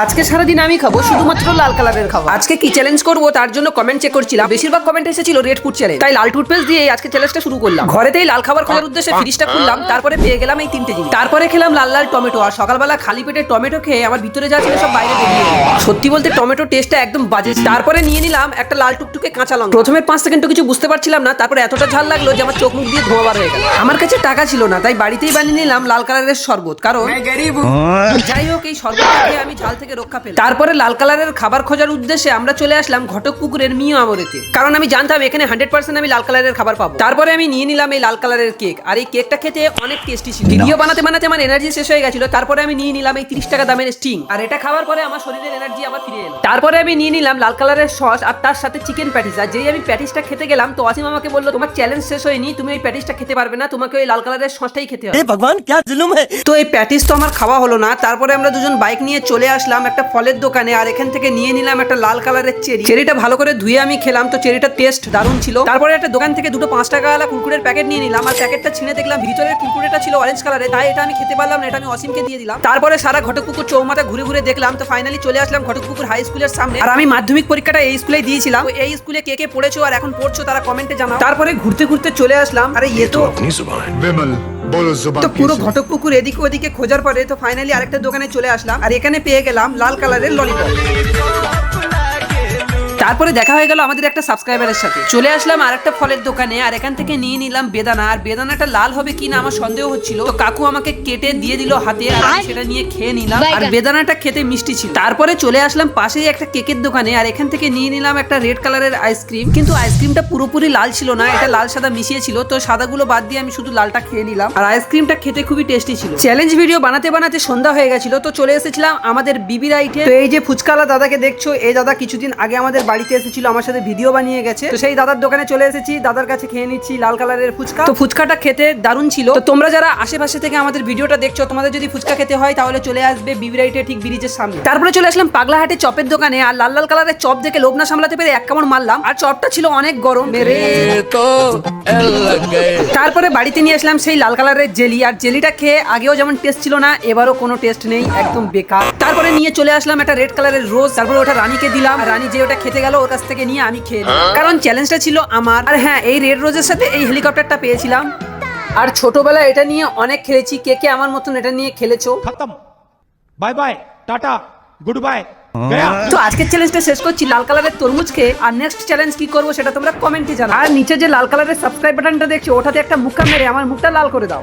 আজকে সারাদিন আমি খাব শুধুমাত্র লাল কালারের খাব। আজকে কি চ্যালেঞ্জ করব তার জন্য কমেন্ট চেক করছিলাম। বেশিরভাগ কমেন্ট এসেছিল রেড ফুড চ্যালেঞ্জ তাই লাল টুথপেস্ট দিয়ে আজকে চ্যালেঞ্জটা শুরু করলাম। ঘরেতেই লাল খাবার খাওয়ার উদ্দেশ্যে ফ্রিজটা খুললাম তারপরে পেয়ে গেলাম এই তিনটে জিনিস। তারপরে খেলাম লাল লাল টমেটো আর সকালবেলা খালি পেটে টমেটো খেয়ে আমার ভিতরে যা ছিল সব বাইরে বেরিয়ে গেলো। সত্যি বলতে টমেটো টেস্টটা একদম বাজে। তারপরে নিয়ে নিলাম একটা লাল টুকটুকে কাঁচা লঙ্কা। প্রথমে পাঁচ সেকেন্ড তো কিছু বুঝতে পারছিলাম না তারপরে এতটা ঝাল লাগল যে আমার চোখ মুখ দিয়ে ধোঁয়া বার হয়ে গেল। আমার কাছে টাকা ছিল না তাই বাড়িতেই বানিয়ে নিলাম লাল কালারের শরবত। কারণ যাই হোক এই শরবতটা খেয়ে আমি ঝাল থেকে রক্ষা পেল তারপরে লাল কালারের খাবার খোঁজার উদ্দেশ্যে আমরা চলে আসলাম ঘটক কুকুরের মিও আমরেতে কারণ আমি জানতাম এখানে হান্ড্রেড পার্সেন্ট আমি লাল কালারের খাবার পাবো। তারপরে আমি নিয়ে নিলাম এই লাল কালারের কেক। আর এই কেকটা খেতে অনেক টেস্টি ছিল। ভিডিও বানাতে বানাতে আমার এনার্জি শেষ হয়ে গেছিল। তারপরে আমি নিয়ে নিলাম এই তিরিশ টাকা দামের স্টিং। আর এটা খাওয়ার পরে আমার শরীরের এনার্জি আবার ফিরে এলো। তারপরে আমি নিয়ে নিলাম লাল কালারের সস আর তার সাথে চিকেন প্যাটিস আর যেই আমি প্যাটিসটা খেতে গেলাম তো অসীম আমাকে বলল তোমার চ্যালেঞ্জ শেষ হয়নি তুমি এই প্যাটিসটা খেতে পারবে না তোমাকে ওই লাল কালারের সসটাই খেতে হবে। ভগবান জুলুম তো এই প্যাটিস তো আমার খাওয়া হলো না। তারপরে আমরা দুজন বাইক নিয়ে চলে আসলাম। গেছিলাম একটা ফলের দোকানে আর এখান থেকে নিয়ে নিলাম একটা লাল কালারের চেরি। চেরিটা ভালো করে ধুয়ে আমি খেলাম তো চেরিটার টেস্ট দারুণ ছিল। তারপরে একটা দোকান থেকে দুটো পাঁচ টাকাওয়ালা কুকুরের প্যাকেট নিয়ে নিলাম আর প্যাকেটটা ছিঁড়ে দেখলাম ভিতরের কুকুরটা ছিল অরেঞ্জ কালারের তাই এটা আমি খেতে পারলাম না এটা আমি অসীমকে দিয়ে দিলাম। তারপরে সারা ঘটকপুকুর চৌমাথা ঘুরে ঘুরে দেখলাম তো ফাইনালি চলে আসলাম ঘটকপুকুর হাই স্কুলের সামনে। আর আমি মাধ্যমিক পরীক্ষাটা এই স্কুলে দিয়েছিলাম। এই স্কুলে কে কে পড়েছো আর এখন পড়ছো তারা কমেন্টে জানাও। তারপরে ঘুরতে ঘুরতে চলে আসলাম। আরে ইয়ে তো বিমল। বলো তো পুরো ঘটক পুকুর এদিকে ওদিকে খোঁজার পরে তো ফাইনালি আরেকটা দোকানে চলে আসলাম আর এখানে পেয়ে গেলাম লাল কালারের ললিপপ তারপরে দেখা হয়ে গেল আমাদের একটা সাবস্ক্রাইবারের সাথে। চলে আসলাম আর একটা ফলের দোকানে আর এখান থেকে নিয়ে নিলাম বেদানা। আর বেদানাটা লাল হবে কিনা আমার সন্দেহ হচ্ছিল। তো কাকু আমাকে কেটে দিয়ে দিল হাতে আর আমি সেটা নিয়ে খেয়ে নিলাম। আর বেদানাটা খেতে মিষ্টি ছিল। তারপরে চলে আসলাম পাশেই একটা কেকের দোকানে আর এখান থেকে নিয়ে নিলাম একটা রেড কালারের আইসক্রিম কিন্তু আইসক্রিমটা পুরোপুরি লাল ছিল না এটা লাল সাদা মিশিয়ে ছিল তো সাদাগুলো বাদ দিয়ে আমি শুধু লালটা খেয়ে নিলাম। আর আইসক্রিমটা খেতে খুবই টেস্টি ছিল। চ্যালেঞ্জ ভিডিও বানাতে বানাতে সন্ধ্যা হয়ে গেছিল। তো চলে এসেছিলাম আমাদের বিবি রাইটে তো এই যে ফুচকালা দাদাকে দেখছ এই দাদা কিছুদিন আগে আমাদের বাড়িতে এসেছিল আমার সাথে ভিডিও বানিয়ে গেছে। তো সেই দাদার দোকানে চলে এসেছি দাদার কাছে খেয়ে নিচ্ছি লাল কালারের ফুচকা। তো ফুচকাটা খেতে দারুণ ছিল। তো তোমরা যারা আশেপাশে থেকে আমাদের ভিডিওটা দেখছ তোমাদের যদি ফুচকা খেতে হয় তাহলে চলে আসবে বিবি রাইটে ঠিক ব্রিজের সামনে। তারপরে চলে আসলাম পাগলাহাটে চপের দোকানে আর লাল লাল কালারের চপ দেখে লোভ না সামলাতে পেরে এক কামড় মারলাম আর চপটা ছিল অনেক গরম। মেরে তারপরে বাড়িতে নিয়ে আসলাম সেই লাল কালারের জেলি আর জেলিটা খেয়ে আগেও যেমন টেস্ট ছিল না এবারও কোনো টেস্ট নেই একদম বেকার। তারপরে নিয়ে চলে আসলাম একটা রেড কালারের রোজ তারপরে ওটা রানীকে দিলাম। রানী যে ওটা খেতে গেল ওর কাছ থেকে নিয়ে আমি খেয়ে হ্যাঁ? কারণ চ্যালেঞ্জটা ছিল আমার। আর হ্যাঁ এই রেড রোজের সাথে এই হেলিকপ্টারটা পেয়েছিলাম। আর ছোটবেলায় এটা নিয়ে অনেক খেলেছি। কে কে আমার মতন এটা নিয়ে খেলেছো? Bye bye tata good bye তো আজকের চ্যালেঞ্জটা শেষ করছি। লাল কালারের তরমুজ খেয়ে। আর নেক্সট চ্যালেঞ্জ কি করব সেটা তোমরা কমেন্টে জানাও। আর নিচে যে লাল কালারের সাবস্ক্রাইব বাটনটা দেখছ ওটাতে একটা মুখটা মেরে আমার মুখটা লাল করে দাও।